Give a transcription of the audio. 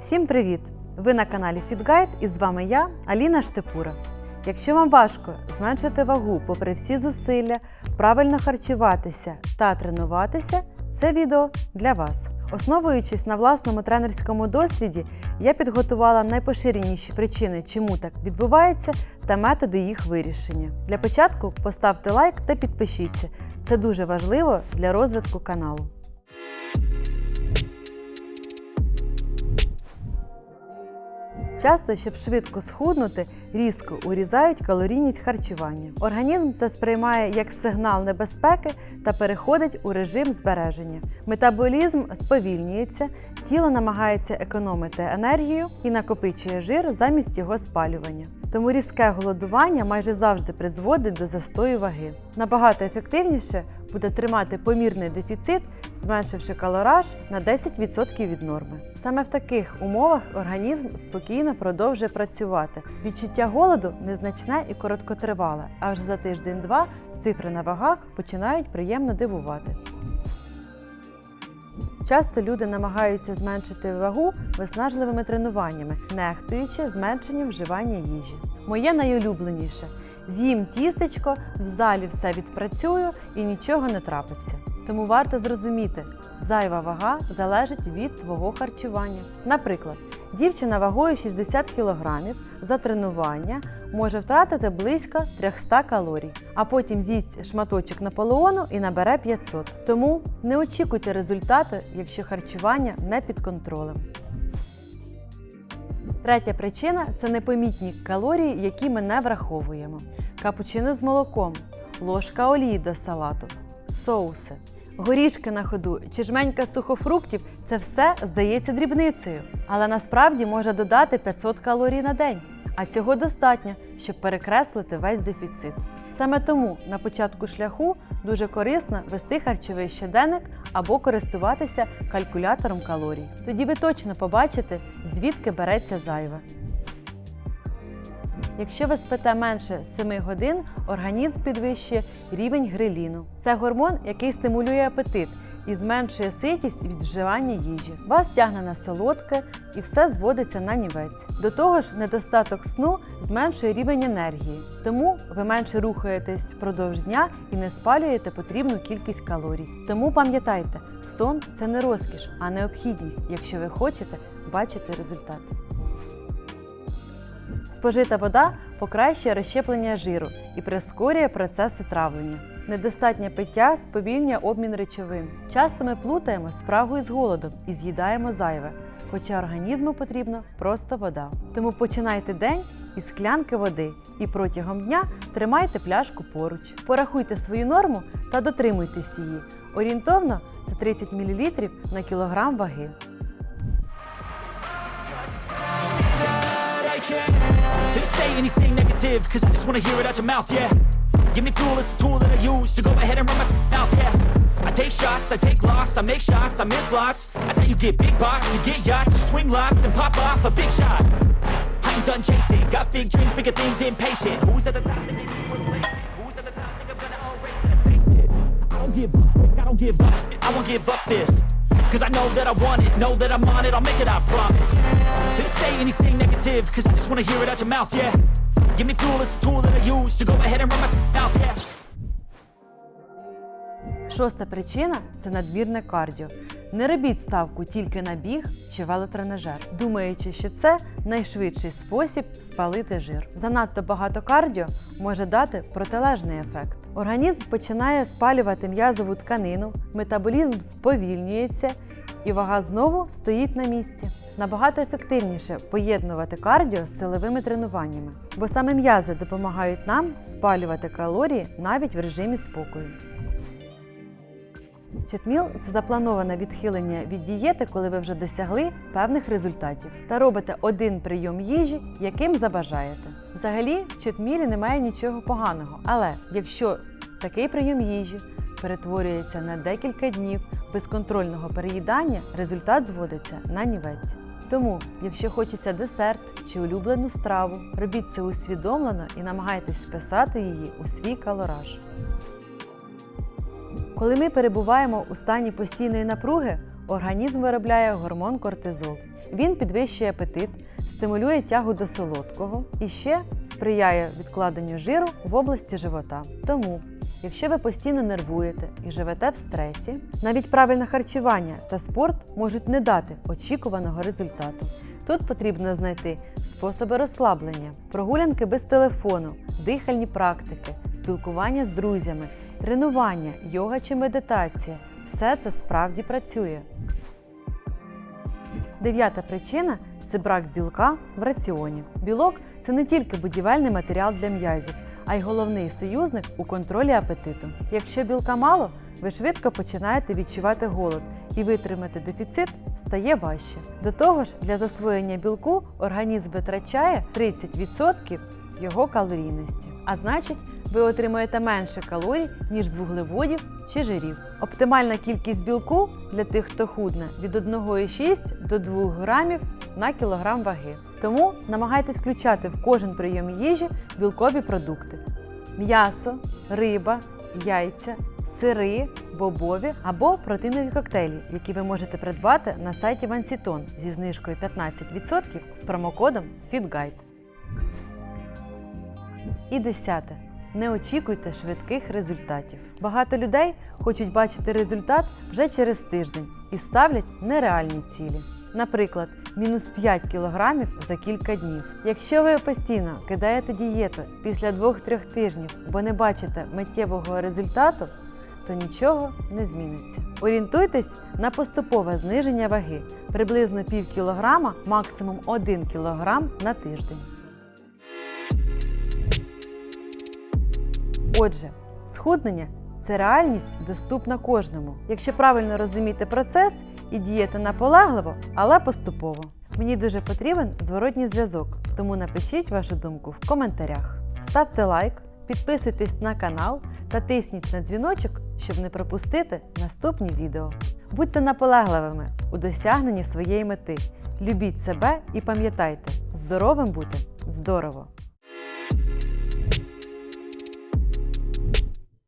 Всім привіт! Ви на каналі FitGuide і з вами я, Аліна Штепура. Якщо вам важко зменшити вагу попри всі зусилля, правильно харчуватися та тренуватися, це відео для вас. Основуючись на власному тренерському досвіді, я підготувала найпоширеніші причини, чому так відбувається, та методи їх вирішення. Для початку поставте лайк та підпишіться. Це дуже важливо для розвитку каналу. Часто, щоб швидко схуднути, різко урізають калорійність харчування. Організм це сприймає як сигнал небезпеки та переходить у режим збереження. Метаболізм сповільнюється, тіло намагається економити енергію і накопичує жир замість його спалювання. Тому різке голодування майже завжди призводить до застою ваги. Набагато ефективніше буде тримати помірний дефіцит, зменшивши калораж на 10% від норми. Саме в таких умовах організм спокійно продовжує працювати. Відчуття голоду незначне і короткотривале, а вже за тиждень-два цифри на вагах починають приємно дивувати. Часто люди намагаються зменшити вагу виснажливими тренуваннями, нехтуючи зменшенням вживання їжі. Моє найулюбленіше з'їм тістечко, в залі все відпрацюю і нічого не трапиться. Тому варто зрозуміти, зайва вага залежить від твого харчування. Наприклад, дівчина вагою 60 кг за тренування може втратити близько 300 калорій, а потім з'їсть шматочок наполеону і набере 500. Тому не очікуйте результату, якщо харчування не під контролем. Третя причина це непомітні калорії, які ми не враховуємо. Капучино з молоком, ложка олії до салату, соуси, горішки на ходу чи жменька сухофруктів це все здається дрібницею, але насправді може додати 500 калорій на день. А цього достатньо, щоб перекреслити весь дефіцит. Саме тому на початку шляху дуже корисно вести харчовий щоденник або користуватися калькулятором калорій. Тоді ви точно побачите, звідки береться зайве. Якщо ви спите менше 7 годин, організм підвищує рівень греліну. Це гормон, який стимулює апетит і зменшує ситість від вживання їжі. Вас тягне на солодке і все зводиться на нівець. До того ж, недостаток сну зменшує рівень енергії, тому ви менше рухаєтесь впродовж дня і не спалюєте потрібну кількість калорій. Тому пам'ятайте, сон це не розкіш, а необхідність, якщо ви хочете бачити результат. Спожита вода покращує розщеплення жиру і прискорює процеси травлення. Недостатнє пиття сповільнює обмін речовин. Часто ми плутаємо спрагу з голодом і з'їдаємо зайве, хоча організму потрібна просто вода. Тому починайте день із склянки води і протягом дня тримайте пляшку поруч. Порахуйте свою норму та дотримуйтесь її. Орієнтовно це 30 мл на кілограм ваги. Say anything negative, cause I just wanna hear it out your mouth, yeah. Give me fuel, it's a tool that I use to go ahead and run my mouth, yeah. I take shots, I take loss, I make shots, I miss lots. That's how you get big boss, you get yachts, you swing lots and pop off a big shot. I ain't done chasing, got big dreams, bigger things, impatient. Who's at the top? Who's at the top? Think gonna it? I don't give up, I don't give up. I won't give up this. Cause I know that I want it, know that I'm on it, I'll make it, I promise. They say anything negative, cause I just wanna hear it out your mouth, yeah. Give me fuel, it's a tool that I use to go ahead and run my mouth, yeah. Шоста причина це надмірне кардіо. Не робіть ставку тільки на біг чи велотренажер, думаючи, що це найшвидший спосіб спалити жир. Занадто багато кардіо може дати протилежний ефект. Організм починає спалювати м'язову тканину, метаболізм сповільнюється і вага знову стоїть на місці. Набагато ефективніше поєднувати кардіо з силовими тренуваннями, бо саме м'язи допомагають нам спалювати калорії навіть в режимі спокою. Читміл це заплановане відхилення від дієти, коли ви вже досягли певних результатів та робите один прийом їжі, яким забажаєте. Взагалі, в читмілі немає нічого поганого, але якщо такий прийом їжі перетворюється на декілька днів безконтрольного переїдання, результат зводиться на нівець. Тому, якщо хочеться десерт чи улюблену страву, робіть це усвідомлено і намагайтесь вписати її у свій калораж. Коли ми перебуваємо у стані постійної напруги, організм виробляє гормон кортизол. Він підвищує апетит, стимулює тягу до солодкого і ще сприяє відкладенню жиру в області живота. Тому, якщо ви постійно нервуєте і живете в стресі, навіть правильне харчування та спорт можуть не дати очікуваного результату. Тут потрібно знайти способи розслаблення, прогулянки без телефону, дихальні практики, спілкування з друзями, тренування, йога чи медитація. Все це справді працює. Дев'ята причина це брак білка в раціоні. Білок це не тільки будівельний матеріал для м'язів, а й головний союзник у контролі апетиту. Якщо білка мало, ви швидко починаєте відчувати голод і витримати дефіцит стає важче. До того ж, для засвоєння білку організм витрачає 30% його калорійності. А значить, ви отримуєте менше калорій, ніж з вуглеводів чи жирів. Оптимальна кількість білку для тих, хто худне, від 1,6 до 2 грамів на кілограм ваги. Тому намагайтесь включати в кожен прийом їжі білкові продукти: м'ясо, риба, яйця, сири, бобові або протеїнові коктейлі, які ви можете придбати на сайті Вансітон зі знижкою 15% з промокодом FITGUIDE. І десяте. Не очікуйте швидких результатів. Багато людей хочуть бачити результат вже через тиждень і ставлять нереальні цілі. Наприклад, мінус 5 кілограмів за кілька днів. Якщо ви постійно кидаєте дієту після 2-3 тижнів, бо не бачите миттєвого результату, то нічого не зміниться. Орієнтуйтесь на поступове зниження ваги приблизно пів кілограма, максимум 1 кілограм на тиждень. Отже, схуднення це реальність доступна кожному, якщо правильно розуміти процес і діяти наполегливо, але поступово. Мені дуже потрібен зворотній зв'язок, тому напишіть вашу думку в коментарях. Ставте лайк, підписуйтесь на канал та тисніть на дзвіночок, щоб не пропустити наступні відео. Будьте наполегливими у досягненні своєї мети. Любіть себе і пам'ятайте, здоровим бути здорово!